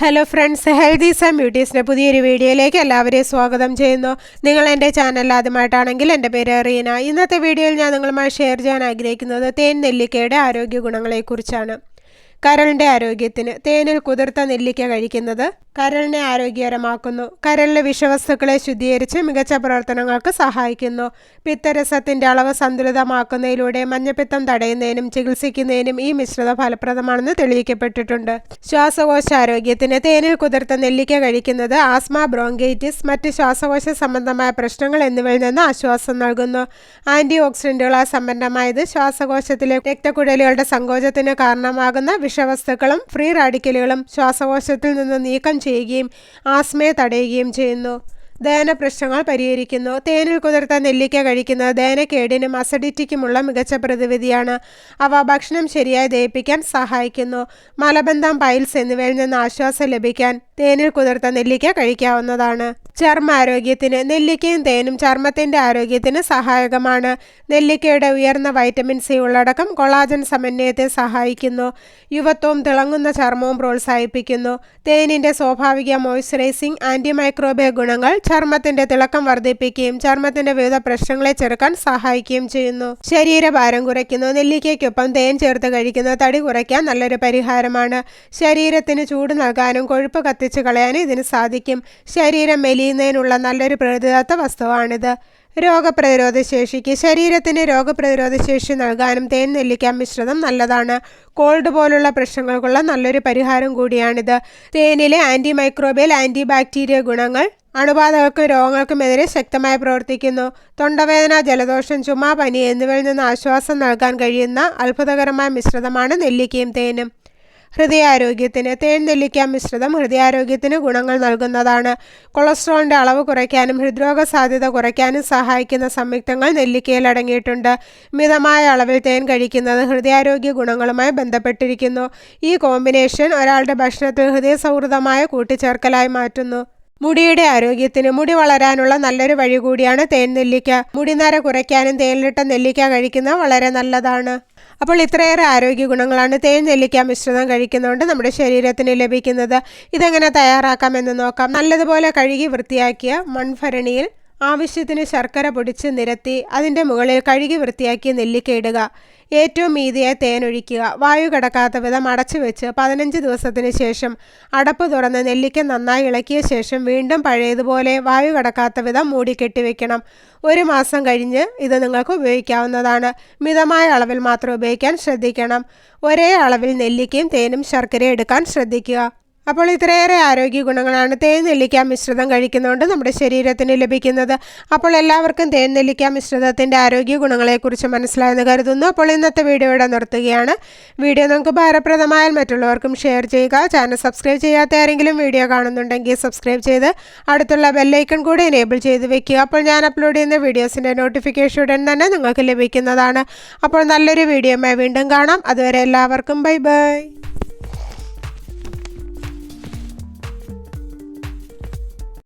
Hello friends healthy and ബ്യൂട്ടീസിന്റെ പുതിയൊരു വീഡിയോയിലേക്ക് എല്ലാവരെയും സ്വാഗതം ചെയ്യുന്നു. നിങ്ങൾ എന്റെ ചാനൽ ആദ്യമായിട്ടാണെങ്കിൽ എന്റെ പേര് റീന. ഇന്നത്തെ വീഡിയോയിൽ ഞാൻ നിങ്ങളുമായി ഷെയർ ചെയ്യാൻ ആഗ്രഹിക്കുന്നത് തേൻ നെല്ലിക്കയുടെ ആരോഗ്യ ഗുണങ്ങളെക്കുറിച്ചാണ്. കരളിന്റെ ആരോഗ്യത്തിന് തേനിൽ കുതിർത്ത നെല്ലിക്ക കഴിക്കുന്നത് കരളിനെ ആരോഗ്യകരമാക്കുന്നു. കരളിലെ വിഷവസ്തുക്കളെ ശുദ്ധീകരിച്ച് മികച്ച പ്രവർത്തനങ്ങൾക്ക് സഹായിക്കുന്നു. പിത്തരസത്തിന്റെ അളവ് സന്തുലിതമാക്കുന്നതിലൂടെ മഞ്ഞപ്പിത്തം തടയുന്നതിനും ചികിത്സിക്കുന്നതിനും ഈ മിശ്രിതം ഫലപ്രദമാണെന്ന് തെളിയിക്കപ്പെട്ടിട്ടുണ്ട്. ശ്വാസകോശ ആരോഗ്യത്തിന് തേനിൽ കുതിർത്ത നെല്ലിക്ക കഴിക്കുന്നത് ആസ്മ ബ്രോങ്കൈറ്റിസ് മറ്റ് ശ്വാസകോശ സംബന്ധമായ പ്രശ്നങ്ങൾ എന്നിവയിൽ നിന്ന് ആശ്വാസം നൽകുന്നു. ആന്റി ഓക്സിഡന്റുകളാ സമ്പന്നമായത് ശ്വാസകോശത്തിലെ രക്തക്കുഴലുകളുടെ സങ്കോചത്തിന് കാരണമാകുന്ന വിഷവസ്തുക്കളും ഫ്രീ റാഡിക്കലുകളും ശ്വാസകോശത്തിൽ നിന്ന് നീക്കം ചെയ്യുകയും ആസ്മയെ തടയുകയും ചെയ്യുന്നു. ദഹന പ്രശ്നങ്ങൾ പരിഹരിക്കുന്നു. തേനിൽ കുതിർത്ത നെല്ലിക്ക കഴിക്കുന്നത് ദഹനക്കേടിനും അസിഡിറ്റിക്കുമുള്ള മികച്ച പ്രതിവിധിയാണ്. അവ ഭക്ഷണം ശരിയായി ദഹിപ്പിക്കാൻ സഹായിക്കുന്നു. മലബന്ധം പൈൽസ് എന്നിവയിൽ നിന്ന് ആശ്വാസം ലഭിക്കാൻ തേനിൽ കുതിർത്ത നെല്ലിക്ക കഴിക്കാവുന്നതാണ്. ചർമ്മ ആരോഗ്യത്തിന് നെല്ലിക്കയും തേനും ചർമ്മത്തിന്റെ ആരോഗ്യത്തിന് സഹായകമാണ്. നെല്ലിക്കയുടെ ഉയർന്ന വൈറ്റമിൻ സി ഉള്ളടക്കം കൊളാജൻ സമന്വയത്തെ സഹായിക്കുന്നു. യുവത്വവും തിളങ്ങുന്ന ചർമ്മവും പ്രോത്സാഹിപ്പിക്കുന്നു. തേനിന്റെ സ്വാഭാവിക മോയ്സ്ചറൈസിംഗ് ആന്റിമൈക്രോബിയ ഗുണങ്ങൾ ചർമ്മത്തിന്റെ തിളക്കം വർദ്ധിപ്പിക്കുകയും ചർമ്മത്തിന്റെ വിവിധ പ്രശ്നങ്ങളെ ചെറുക്കാൻ സഹായിക്കുകയും ചെയ്യുന്നു. ശരീരഭാരം കുറയ്ക്കുന്നു. നെല്ലിക്കയ്ക്കൊപ്പം തേൻ ചേർത്ത് കഴിക്കുന്നത് തടി കുറയ്ക്കാൻ നല്ലൊരു പരിഹാരമാണ്. ശരീരത്തിന് ചൂട് നൽകാനും കൊഴുപ്പ് കത്തിച്ചു കളയാനും ഇതിന് സാധിക്കും. ശരീരം മെലിയുന്നതിനുള്ള നല്ലൊരു പ്രതിരോധ വസ്തുവാണിത്. രോഗപ്രതിരോധ ശേഷിക്ക് ശരീരത്തിന് രോഗപ്രതിരോധ ശേഷി നൽകാനും തേൻ നെല്ലിക്ക മിശ്രിതം നല്ലതാണ്. കോൾഡ് പോലുള്ള പ്രശ്നങ്ങൾക്കുള്ള നല്ലൊരു പരിഹാരം കൂടിയാണിത്. തേനിലെ ആന്റി മൈക്രോബിയൽ ആന്റി ബാക്ടീരിയ ഗുണങ്ങൾ അണുബാധകൾക്കും രോഗങ്ങൾക്കുമെതിരെ ശക്തമായി പ്രവർത്തിക്കുന്നു. തൊണ്ടവേദന ജലദോഷം ചുമ പനി എന്നിവയിൽ നിന്ന് ആശ്വാസം നൽകാൻ കഴിയുന്ന അത്ഭുതകരമായ മിശ്രിതമാണ് നെല്ലിക്കയും തേനും. ഹൃദയാരോഗ്യത്തിന് തേൻ നെല്ലിക്ക മിശ്രിതം ഹൃദയാരോഗ്യത്തിന് ഗുണങ്ങൾ നൽകുന്നതാണ്. കൊളസ്ട്രോളിന്റെ അളവ് കുറയ്ക്കാനും ഹൃദ്രോഗ സാധ്യത കുറയ്ക്കാനും സഹായിക്കുന്ന സംയുക്തങ്ങൾ നെല്ലിക്കയിൽ അടങ്ങിയിട്ടുണ്ട്. മിതമായ അളവിൽ തേൻ കഴിക്കുന്നത് ഹൃദയാരോഗ്യ ഗുണങ്ങളുമായി ബന്ധപ്പെട്ടിരിക്കുന്നു. ഈ കോമ്പിനേഷൻ ഒരാളുടെ ഭക്ഷണത്തിൽ ഹൃദയ സൗഹൃദമായ കൂട്ടിച്ചേർക്കലായി മാറ്റുന്നു. മുടിയുടെ ആരോഗ്യത്തിന് മുടി വളരാനുള്ള നല്ലൊരു വഴി കൂടിയാണ് തേൻ നെല്ലിക്ക. മുടിനര കുറയ്ക്കാനും തേനിലിട്ട നെല്ലിക്ക കഴിക്കുന്നത് വളരെ നല്ലതാണ്. അപ്പോൾ ഇത്രയേറെ ആരോഗ്യ ഗുണങ്ങളാണ് തേൻ നെല്ലിക്ക മിശ്രിതം കഴിക്കുന്നതുകൊണ്ട് നമ്മുടെ ശരീരത്തിന് ലഭിക്കുന്നത്. ഇതെങ്ങനെ തയ്യാറാക്കാമെന്ന് നോക്കാം. നല്ലതുപോലെ കഴുകി വൃത്തിയാക്കിയ മൺഭരണിയിൽ ആവശ്യത്തിന് ശർക്കര പൊടിച്ച് നിരത്തി അതിന്റെ മുകളിൽ കഴുകി വൃത്തിയാക്കി നെല്ലിക്ക ഇടുക ഏറ്റവും മീതിയായി തേനൊഴിക്കുക വായു കിടക്കാത്ത വിധം അടച്ചു വെച്ച് പതിനഞ്ച് ദിവസത്തിന് ശേഷം അടപ്പ് തുറന്ന് നെല്ലിക്ക നന്നായി ഇളക്കിയ ശേഷം വീണ്ടും പഴയതുപോലെ വായു കിടക്കാത്ത വിധം മൂടി കെട്ടിവെക്കണം ഒരു മാസം കഴിഞ്ഞ് ഇത് നിങ്ങൾക്ക് ഉപയോഗിക്കാവുന്നതാണ്. മിതമായ അളവിൽ മാത്രം ഉപയോഗിക്കാൻ ശ്രദ്ധിക്കണം. ഒരേ അളവിൽ നെല്ലിക്കയും തേനും ശർക്കരയും എടുക്കാൻ ശ്രദ്ധിക്കുക. അപ്പോൾ ഇത്രയേറെ ആരോഗ്യ ഗുണങ്ങളാണ് തേൻ നെല്ലിക്ക മിശ്രിതം കഴിക്കുന്നതുകൊണ്ട് നമ്മുടെ ശരീരത്തിന് ലഭിക്കുന്നത്. അപ്പോൾ എല്ലാവർക്കും തേൻ നെല്ലിക്ക മിശ്രിതത്തിന്റെ ആരോഗ്യ ഗുണങ്ങളെക്കുറിച്ച് മനസ്സിലായെന്ന് കരുതുന്നു. അപ്പോൾ ഇന്നത്തെ വീഡിയോ ഇവിടെ നിർത്തുകയാണ്. വീഡിയോ നമുക്ക് ഭാരപ്രദമായാൽ മറ്റുള്ളവർക്കും ഷെയർ ചെയ്യുക. ചാനൽ സബ്സ്ക്രൈബ് ചെയ്യാത്ത ആരെങ്കിലും വീഡിയോ കാണുന്നുണ്ടെങ്കിൽ സബ്സ്ക്രൈബ് ചെയ്ത് അടുത്തുള്ള ബെല്ലൈക്കൺ കൂടി എനേബിൾ ചെയ്ത് വെക്കുക. അപ്പോൾ ഞാൻ അപ്ലോഡ് ചെയ്യുന്ന വീഡിയോസിന്റെ നോട്ടിഫിക്കേഷൻ ഉടൻ തന്നെ നിങ്ങൾക്ക് ലഭിക്കുന്നതാണ്. അപ്പോൾ നല്ലൊരു വീഡിയോ വീണ്ടും കാണാം. അതുവരെ എല്ലാവർക്കും ബൈ ബൈ